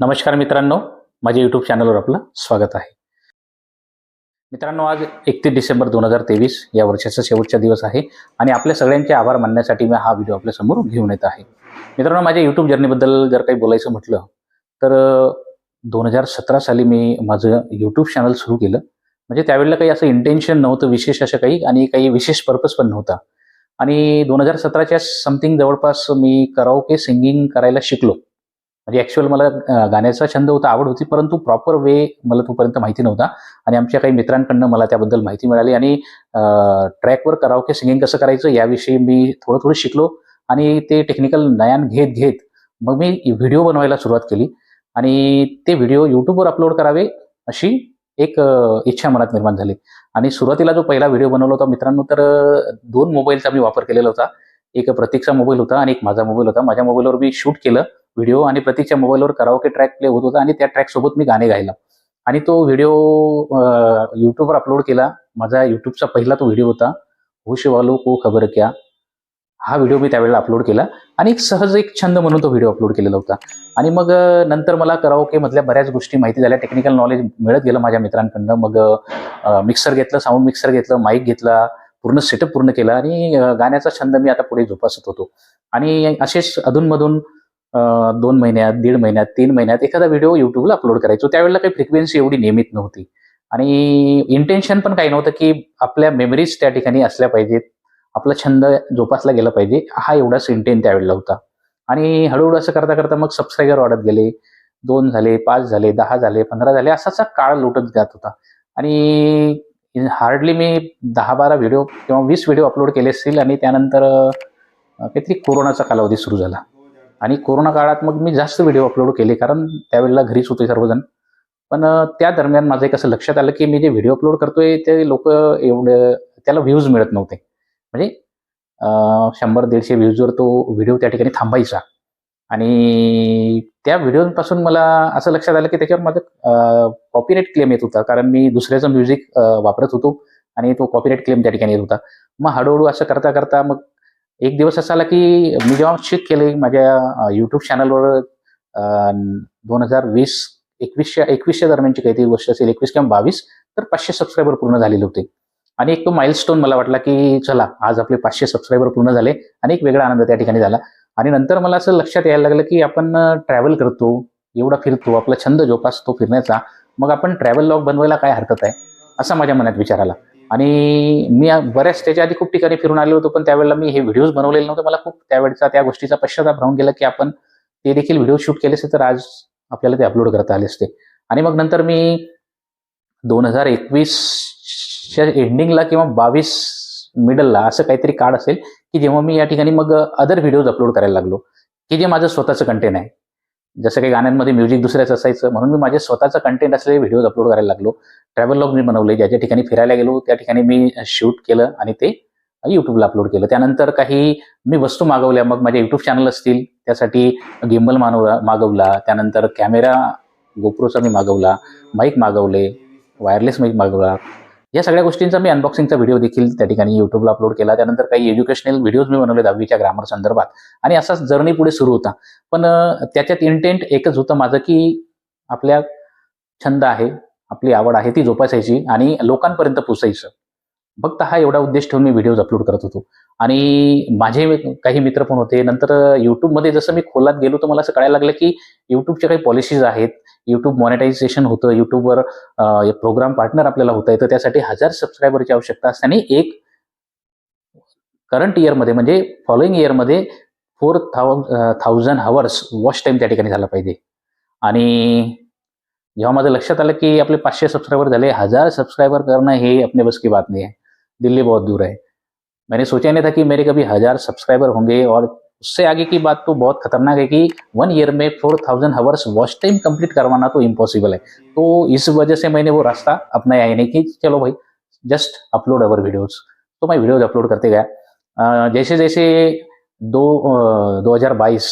नमस्कार मित्रांनो माझ्या यूट्यूब चॅनलवर आपलं स्वागत आहे. मित्रांनो आज एकतीस डिसेंबर दोन हजार तेवीस या वर्षाचा शेवटचा दिवस आहे आणि आपल्या सगळ्यांचे आभार मानण्यासाठी मी हा व्हिडिओ आपल्यासमोर घेऊन येत आहे. मित्रांनो माझ्या यूट्यूब जर्नीबद्दल जर काही बोलायचं म्हटलं तर दोन हजार सतरा साली मी माझं यूट्यूब चॅनल सुरू केलं. म्हणजे त्यावेळेला काही असं इंटेन्शन नव्हतं विशेष असं काही आणि काही विशेष पर्पज पण नव्हता. आणि दोन हजार सतराच्या समथिंग जवळपास मी कराओके सिंगिंग करायला शिकलो. म्हणजे ॲक्च्युअल मला गाण्याचा छंद होता आवड होती परंतु प्रॉपर वे मला तोपर्यंत माहिती नव्हता. आणि आमच्या काही मित्रांकडनं मला त्याबद्दल माहिती मिळाली आणि ट्रॅकवर करावके सिंगिंग कसं करायचं याविषयी मी थोडं थोडं शिकलो आणि ते टेक्निकल ज्ञान घेत घेत मग मी व्हिडिओ बनवायला सुरुवात केली. आणि ते व्हिडिओ यूट्यूबवर अपलोड करावे अशी एक इच्छा मनात निर्माण झाली. आणि सुरुवातीला जो पहिला व्हिडिओ बनवला होता मित्रांनो तर दोन मोबाईलचा मी वापर केलेला होता. एक प्रतीकचा मोबाईल होता आणि एक माझा मोबाईल होता. माझ्या मोबाईलवर मी शूट केलं. व्हिडिओ आणि प्रतीकच्या मोबाईलवर कराओके ट्रॅक प्ले होत होता आणि त्या ट्रॅक सोबत मी गाणे गायला. आणि तो व्हिडिओ यूट्यूबवर अपलोड केला. माझा यूट्यूबचा पहिला तो व्हिडिओ होता. होश वालो को खबर क्या? हा व्हिडिओ मी त्यावेळेला अपलोड केला. आणि एक सहज एक छंद म्हणून तो व्हिडिओ अपलोड केलेला होता. आणि मग नंतर मला कराओके मधल्या बऱ्याच गोष्टी माहिती झाल्या. टेक्निकल नॉलेज मिळत गेलं माझ्या मित्रांकडनं. मग मिक्सर घेतलं साऊंड मिक्सर घेतलं माईक घेतला पूर्ण सेटअप पूर्ण केला. आणि गाण्याचा छंद मी आता पुढे जोपासत होतो. आणि असेच अधूनमधून दोन महिन्यात दीड महिन्यात तीन महिन्यात एखादा व्हिडिओ युट्यूबला अपलोड करायचो. त्यावेळेला काही फ्रिक्वेन्सी एवढी नियमित नव्हती. आणि इंटेन्शन पण काही नव्हतं की आपल्या मेमरीज त्या ठिकाणी असल्या पाहिजेत. आपला छंद जोपासला गेला पाहिजे. हा एवढाच इंटेन त्यावेळेला होता. आणि हळूहळू असं करता करता मग सबस्क्रायबर वाढत गेले. दोन झाले पाच झाले दहा झाले पंधरा झाले. असाचा काळ लुटत जात होता. आणि हार्डली मी दहा बारा व्हिडिओ किंवा वीस व्हिडिओ अपलोड केले असतील आणि त्यानंतर काहीतरी कोरोनाचा कालावधी सुरू झाला. आणि कोरोना काळात मग मी जास्त व्हिडिओ अपलोड केले कारण त्यावेळेला घरीच होते सर्वजण. पण त्या दरम्यान माझं एक असं लक्षात आलं की मी जे व्हिडिओ अपलोड करतोय ते लोक एवढं त्याला व्ह्यूज मिळत नव्हते. म्हणजे शंभर दीडशे व्ह्यूजवर तो व्हिडिओ त्या ठिकाणी थांबायचा. आणि त्या व्हिडिओपासून मला असं लक्षात आलं की त्याच्यावर माझं कॉपीराईट क्लेम येत होता. कारण मी दुसऱ्याचं म्युझिक वापरत होतो आणि तो कॉपीराईट क्लेम त्या ठिकाणी येत होता. मग हळूहळू असं करता करता मग एक दिवस असा आला की मी जेव्हा शिक केले माझ्या यूट्यूब चॅनलवर दोन हजार वीस एकवीसच्या एकवीसच्या दरम्यानची काहीतरी गोष्ट असेल एकवीस किंवा बावीस तर पाचशे सबस्क्रायबर पूर्ण झालेले होते. आणि एक तो माइलस्टोन मला वाटला की चला आज आपले पाचशे सबस्क्रायबर पूर्ण झाले आणि एक वेगळा आनंद त्या ठिकाणी झाला. आणि नंतर मला असं लक्षात यायला लागलं की आपण ट्रॅव्हल करतो एवढा फिरतो आपला छंद जोपासतो फिरण्याचा मग आपण ट्रॅव्हल लॉग बनवायला काय हरकत आहे? असा माझ्या मनात विचार आला. आणि मी बऱ्याच त्याच्या आधी खूप ठिकाणी फिरून आलो होतो पण त्यावेळेला मी हे व्हिडिओज बनवलेले नव्हते. मला खूप त्यावेळेचा त्या गोष्टीचा पश्चाताप राहून गेला की आपण ते देखील व्हिडिओ शूट केले असते तर आज आपल्याला ते अपलोड करता आले असते. आणि मग नंतर मी दोन हजार एकवीसच्या एंडिंगला किंवा बावीस मिडलला असं काहीतरी काळ असेल की जेव्हा मी या ठिकाणी मग अदर व्हिडिओज अपलोड करायला लागलो की जे माझं स्वतःचं कंटेंट आहे. जसं काही गाण्यांमध्ये म्युझिक दुसऱ्याचं असायचं म्हणून मी माझे स्वतःचं कंटेंट असलेले व्हिडिओज अपलोड करायला लागलो. ट्रॅव्हल लॉग मी बनवले ज्या ज्या ठिकाणी फिरायला गेलो त्या ठिकाणी मी शूट केलं आणि ते युट्यूबला अपलोड केलं. त्यानंतर काही मी वस्तू मागवल्या मग माझे युट्यूब चॅनल असतील त्यासाठी गिम्बल मानवला मागवला. त्यानंतर कॅमेरा गोप्रोचा मी मागवला माईक मागवले वायरलेस माईक मागवला. या सगळ्या गोष्टींचा मी अनबॉक्सिंगचा व्हिडिओ देखील त्या ठिकाणी युट्यूबला अपलोड केला. त्यानंतर काही एज्युकेशनल व्हिडिओज मी बनवले दहावीच्या ग्रामर संदर्भात. आणि असाच जर्नी पुढे सुरू होता. पण त्याच्यात इंटेंट एकच होतं माझं की आपल्या छंद आहे आपली आवड आहे ती जोपासायची आणि लोकांपर्यंत पोचायचं फक्त हा एवढा उद्देश ठेवून मी व्हिडिओज अपलोड करत होतो. आणि माझे काही मित्र पण होते. नंतर युट्यूबमध्ये जसं मी खोलात गेलो तर मला असं कळायला लागलं की युट्यूबच्या काही पॉलिसीज आहेत. युट्यूब मॉनिटायझेशन होतं. युट्यूबवर प्रोग्राम पार्टनर आपल्याला होता येतं. त्यासाठी हजार सबस्क्रायबरची आवश्यकता असते. आणि एक करंट इयरमध्ये म्हणजे फॉलोइंग इयरमध्ये four thou thousand hours watch time त्या ठिकाणी झाला पाहिजे. आणि जेव्हा माझं लक्षात आलं की आपले पाचशे सबस्क्रायबर झाले हजार सबस्क्रायबर करणं हे आपल्या बस की बात नाही आहे. दिल्ली बहुत दूर है। मैंने सोचा नहीं था कि मेरे कभी हज़ार सब्सक्राइबर होंगे और उससे आगे की बात तो बहुत खतरनाक है कि वन ईयर में four thousand hours watch time complete करवाना तो इम्पॉसिबल है। तो इस वजह से मैंने वो रास्ता अपनाया ही नहीं कि चलो भाई जस्ट अपलोड अवर वीडियोज़ तो मैं वीडियोज़ अपलोड करते गया। जैसे जैसे दो दो हज़ार बाईस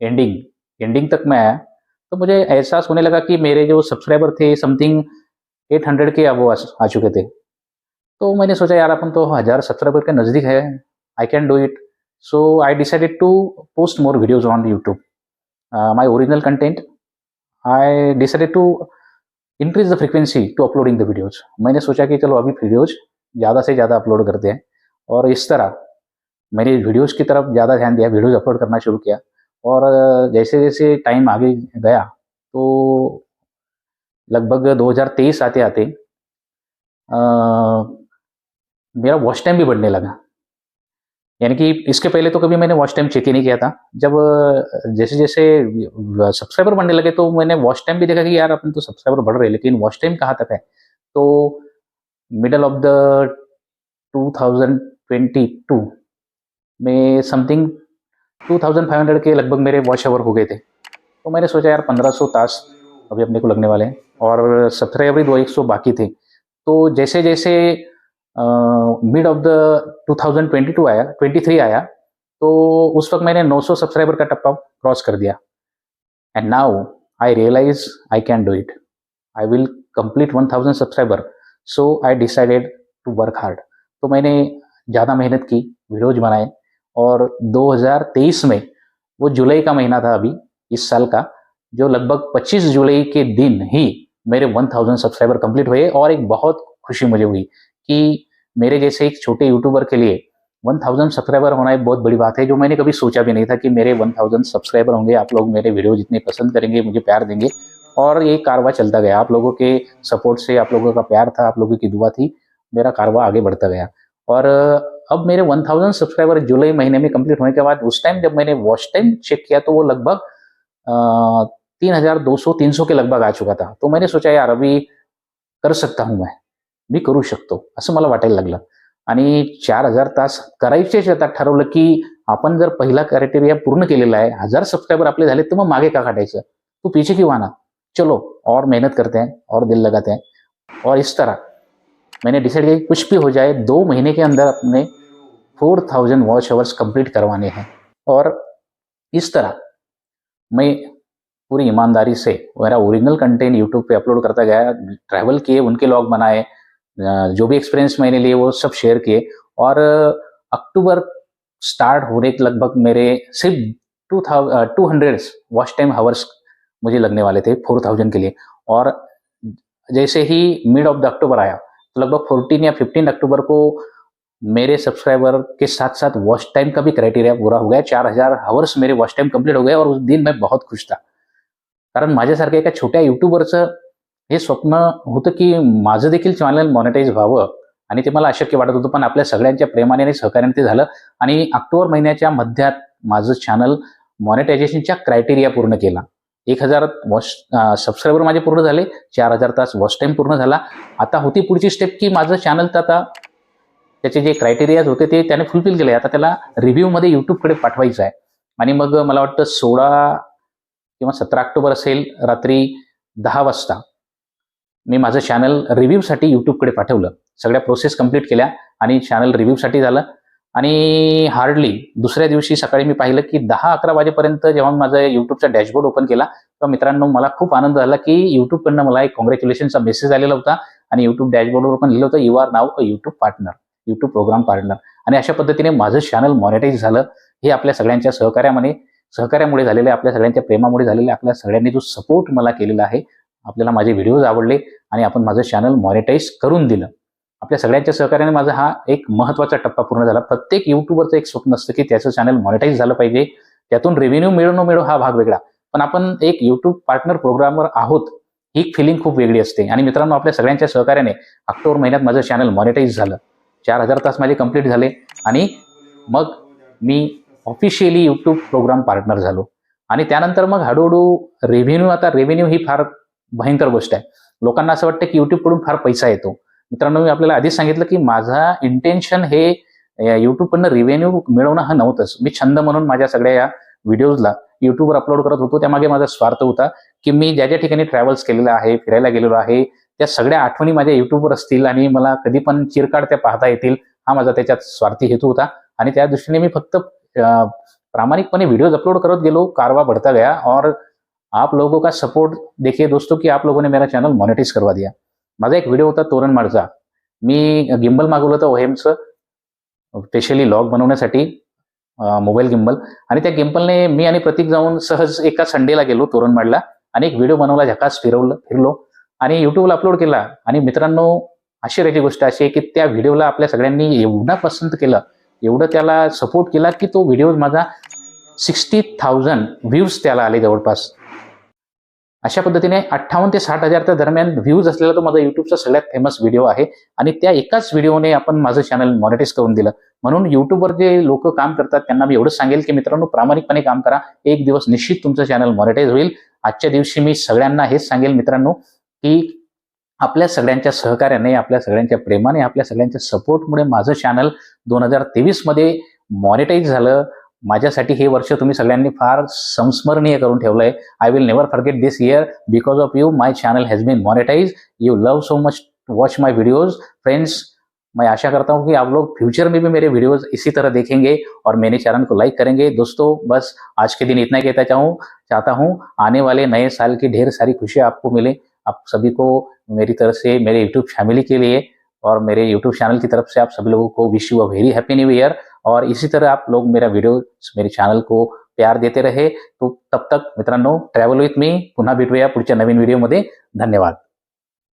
एंडिंग एंडिंग तक मैं आया तो मुझे एहसास होने लगा कि मेरे जो सब्सक्राइबर थे समथिंग एट हंड्रेड के अब आ चुके थे। तो मैंने सोचा यार अपन तो हज़ार सत्रह सब्सक्राइबर के नज़दीक है I can do it so I decided to post more videos on YouTube my original content I decided to increase the frequency to uploading the videos मैंने सोचा कि चलो अभी वीडियोज़ ज़्यादा से ज़्यादा अपलोड करते हैं। और इस तरह मैंने वीडियोज़ की तरफ़ ज़्यादा ध्यान दिया वीडियोज़ अपलोड करना शुरू किया। और जैसे जैसे टाइम आगे गया तो लगभग 2023 आते आते अ, मेरा वॉच टाइम भी बढ़ने लगा। यानी कि इसके पहले तो कभी मैंने वॉच टाइम चेक ही नहीं किया था। जब जैसे जैसे सब्सक्राइबर बढ़ने लगे तो मैंने वॉच टाइम भी देखा कि यार अपन तो सब्सक्राइबर बढ़ रहे लेकिन वॉच टाइम कहाँ तक है? तो मिडल ऑफ़ द 2022 में समथिंग 2500 के लगभग मेरे वॉच आवर हो गए थे। तो मैंने सोचा यार 1500 तास अभी अपने को लगने वाले हैं और सब्सक्राइबर दो एक बाकी थे। तो जैसे जैसे मिड ऑफ़ द 2022 आया 23 आया तो उस वक्त मैंने 900 सब्सक्राइबर का टप्पा क्रॉस कर दिया। And now I realize I can do it I will complete 1000 subscriber so I decided to work hard तो मैंने ज़्यादा मेहनत की वीडियोज़ बनाए और 2023 में, वो जुलाई का महीना था अभी, इस साल का, जो लगभग 25 जुलाई के दिन ही मेरे 1000 सब्सक्राइबर कंप्लीट हुए और एक बहुत खुशी मुझे हुई कि मेरे जैसे एक छोटे यूट्यूबर के लिए 1000 सब्सक्राइबर होना एक बहुत बड़ी बात है, जो मैंने कभी सोचा भी नहीं था कि मेरे 1000 सब्सक्राइबर होंगे, आप लोग मेरे वीडियो जितने पसंद करेंगे, मुझे प्यार देंगे। और ये कारवा चलता गया, आप लोगों के सपोर्ट से, आप लोगों का प्यार था, आप लोगों की दुआ थी, मेरा कारवा आगे बढ़ता गया। और अब मेरे 1000 सब्सक्राइबर जुलाई महीने में कंप्लीट होने के बाद, उस टाइम जब मैंने वॉच टाइम चेक किया तो वो लगभग तीन हज़ार दो सौ, तीन सौ के लगभग आ चुका था। तो मैंने सोचा, यार, अभी कर सकता हूँ मैं। मी करू शकतो, असं मला वाटायला लागलं. आणि चार हज़ार तास करायचेच आता ठरवलं की आपण जर पहिला क्रायटेरिया पूर्ण केलेला आहे, हज़ार सबस्क्रायबर आपले झाले, तर मग मागे का काढायचं? तू पीछे क्यों आना चलो, और मेहनत करते हैं, और दिल लगाते हैं. और इस तरह, मैंने डिसाइड किया कुछ भी हो जाए, दो महीने के अंदर अपने four thousand watch hours complete करवाने हैं. और इस तरह, मैं पूरी ईमानदारी से, मेरा ओरिजिनल कंटेंट यूट्यूब पे अपलोड करता गया ट्रैवल किए, उनके लॉग बनाए जो भी एक्सपीरियंस मैंने लिए वो सब शेयर किए। और अक्टूबर स्टार्ट होने के लगभग मेरे सिर्फ़ two thousand two hundred watch time hours मुझे लगने वाले थे फोर थाउज़ेंड के लिए। और जैसे ही मिड ऑफ़ द अक्टूबर आया तो लगभग फोर्टीन या फिफ्टीन अक्टूबर को मेरे सब्सक्राइबर के साथ साथ वॉच टाइम का भी क्राइटेरिया पूरा हो गया। चार हज़ार हावर्स मेरे वॉच टाइम कंप्लीट हो गए और उस दिन मैं बहुत खुश था। कारण माझ्यासारख्या एका छोट्या युट्यूबरचं हे स्वप्न होतं की माझं देखील चॅनल मॉनिटाईज व्हावं आणि ते मला अशक्य वाटत होतं पण आपल्या सगळ्यांच्या प्रेमाने आणि सहकार्याने ते झालं. आणि ऑक्टोबर महिन्याच्या मध्यात माझं चॅनल मॉनिटायझेशनच्या क्रायटेरिया पूर्ण केला. एक हजार वॉच सबस्क्रायबर माझे पूर्ण झाले चार हजार तास वॉच टाईम पूर्ण झाला. आता होती पुढची स्टेप की माझं चॅनल तर आता त्याचे जे क्रायटेरियाज होते ते त्याने फुलफिल केले. आता त्याला रिव्ह्यूमध्ये यूट्यूबकडे पाठवायचं आहे. आणि मग मला वाटतं सोळा किंवा सतरा ऑक्टोबर असेल रात्री दहा वाजता. मी माझं चॅनल रिव्ह्यूसाठी यूट्यूबकडे पाठवलं. सगळ्या प्रोसेस कंप्लीट केल्या आणि चॅनल रिव्ह्यूसाठी झालं. आणि हार्डली दुसऱ्या दिवशी सकाळी मी पाहिलं की दहा अकरा वाजेपर्यंत जेव्हा मी माझा यूट्यूबचा डॅशबोर्ड ओपन केला तेव्हा मित्रांनो मला खूप आनंद झाला की यूट्यूबकडनं मला एक कॉंग्रॅच्युलेशनचा मेसेज आलेला होता आणि यूट्यूब डॅशबोर्डवर पण लिहिलं होतं you are now a YouTube partner YouTube program partner आणि अशा पद्धतीने माझं चॅनल मॉनिटाईज झालं. हे आपल्या सगळ्यांच्या सहकार्यामध्ये सहकार्यामुळे झालेलं आहे आपल्या सगळ्यांच्या प्रेमामुळे झालेलं आहे आपल्या सगळ्यांनी जो सपोर्ट मला केलेला आहे आपल्याला माझे व्हिडिओज आवडले आणि आपण माझं चॅनल मॉनिटाईज करून दिलं. आपल्या सगळ्यांच्या सहकार्याने माझा हा एक महत्त्वाचा टप्पा पूर्ण झाला. प्रत्येक युट्यूबरचं एक स्वप्न असतं की त्याचं चॅनल मॉनिटाईज झालं पाहिजे. त्यातून रेव्हेन्यू मिळो न मिळो हा भाग वेगळा. पण आपण एक युट्यूब पार्टनर प्रोग्रामवर आहोत ही फिलिंग खूप वेगळी असते. आणि मित्रांनो आपल्या सगळ्यांच्या सहकार्याने ऑक्टोबर महिन्यात माझं चॅनल मॉनिटाईज झालं. चार हजार तास माझे कंप्लीट झाले आणि मग मी ऑफिशियली यूट्यूब प्रोग्राम पार्टनर झालो. आणि त्यानंतर मग हळूहळू रेव्हेन्यू आता रेव्हेन्यू ही फार भयंकर गोष्ट आहे. लोकांना असं वाटतं की यूट्यूबकडून फार पैसा येतो. मित्रांनो मी आपल्याला आधीच सांगितलं की माझा इंटेन्शन हे युट्यूबकडनं रिव्हेन्यू मिळवणं हा नव्हतंच. मी छंद म्हणून माझ्या सगळ्या या व्हिडिओजला युट्यूबवर अपलोड करत होतो. त्यामागे माझा स्वार्थ होता की मी ज्या ज्या ठिकाणी ट्रॅव्हल्स केलेलं आहे फिरायला गेलेलो आहे त्या सगळ्या आठवणी माझ्या युट्यूबवर असतील आणि मला कधी पण चिरकाड त्या पाहता येतील हा माझा त्याच्यात स्वार्थी हेतू होता. आणि त्या दृष्टीने मी फक्त प्रामाणिकपणे व्हिडिओज अपलोड करत गेलो. कारवा बढ़ता गया. और आप लोगों का सपोर्ट देखिए दोस्तों कि आप लोगों ने मेरा चॅनल मॉनिटाईज करवा दिया। माझा एक व्हिडिओ होता तोरणमाळचा मी गिम्बल मागवलं होतं ओहेमचं स्पेशली लॉग बनवण्यासाठी मोबाईल गिम्बल आणि त्या गिम्बलने मी आणि प्रतीक जाऊन सहज एका संडेला गेलो तोरणमाळला आणि एक व्हिडिओ बनवला झकास फिरवलं फिरलो. आणि युट्यूबला अपलोड केला. आणि मित्रांनो आश्चर्याची गोष्ट अशी आहे की त्या व्हिडिओला आपल्या सगळ्यांनी एवढा पसंत केलं एवढं त्याला सपोर्ट केला की तो व्हिडिओ माझा सिक्स्टी थाउजंड व्ह्यूज त्याला आले जवळपास. अशा पद्धतीने अठ्ठावन्न ते साठ हजारच्या दरम्यान व्ह्यूज असलेला तो माझा युट्यूबचा सगळ्यात फेमस व्हिडिओ आहे. आणि त्या एकाच व्हिडिओने आपण माझं चॅनल मॉनिटाईज करून दिलं. म्हणून युट्यूबवर जे लोक काम करतात त्यांना मी एवढं सांगेल की मित्रांनो प्रामाणिकपणे काम करा. एक दिवस निश्चित तुमचं चॅनल मॉनिटाईज होईल. आजच्या दिवशी मी सगळ्यांना हेच सांगेल मित्रांनो की आपल्या सगळ्यांच्या सहकार्याने आपल्या सगळ्यांच्या प्रेमाने आपल्या सगळ्यांच्या सपोर्टमुळे माझं चॅनल दोन हजार तेवीसमध्ये मॉनिटाईज झालं. माझ्यासाठी हे वर्ष तुम्ही सगळ्यांनी फार संस्मरणीय करून ठेवलंय. I will never forget this year because of you my channel has been monetize you love so much watch my videos friends मैं आशा करता हूँ कि आप लोग फ्यूचर में भी मेरे वीडियोस इसी तरह देखेंगे और मेरे चैनल को लाइक करेंगे। दोस्तों, बस आज के दिन इतना ही कहता चाहूँ, चाहता हूँ आने वाले नए साल की ढेर सारी खुशियाँ आपको मिले। आप सभी को मेरी तरफ़ से, मेरे यूट्यूब फैमिली के लिए और मेरे यूट्यूब चैनल की तरफ़ से आप सभी लोगों को wish you a very happy new year और इसी तरह आप लोग मेरा वीडियो मेरे चॅनल को प्यार देते रहे। तो तब तक मित्रांनो ट्रॅव्हल विथ मी पुन्हा भेटूया पुढच्या नवीन व्हिडिओमध्ये धन्यवाद।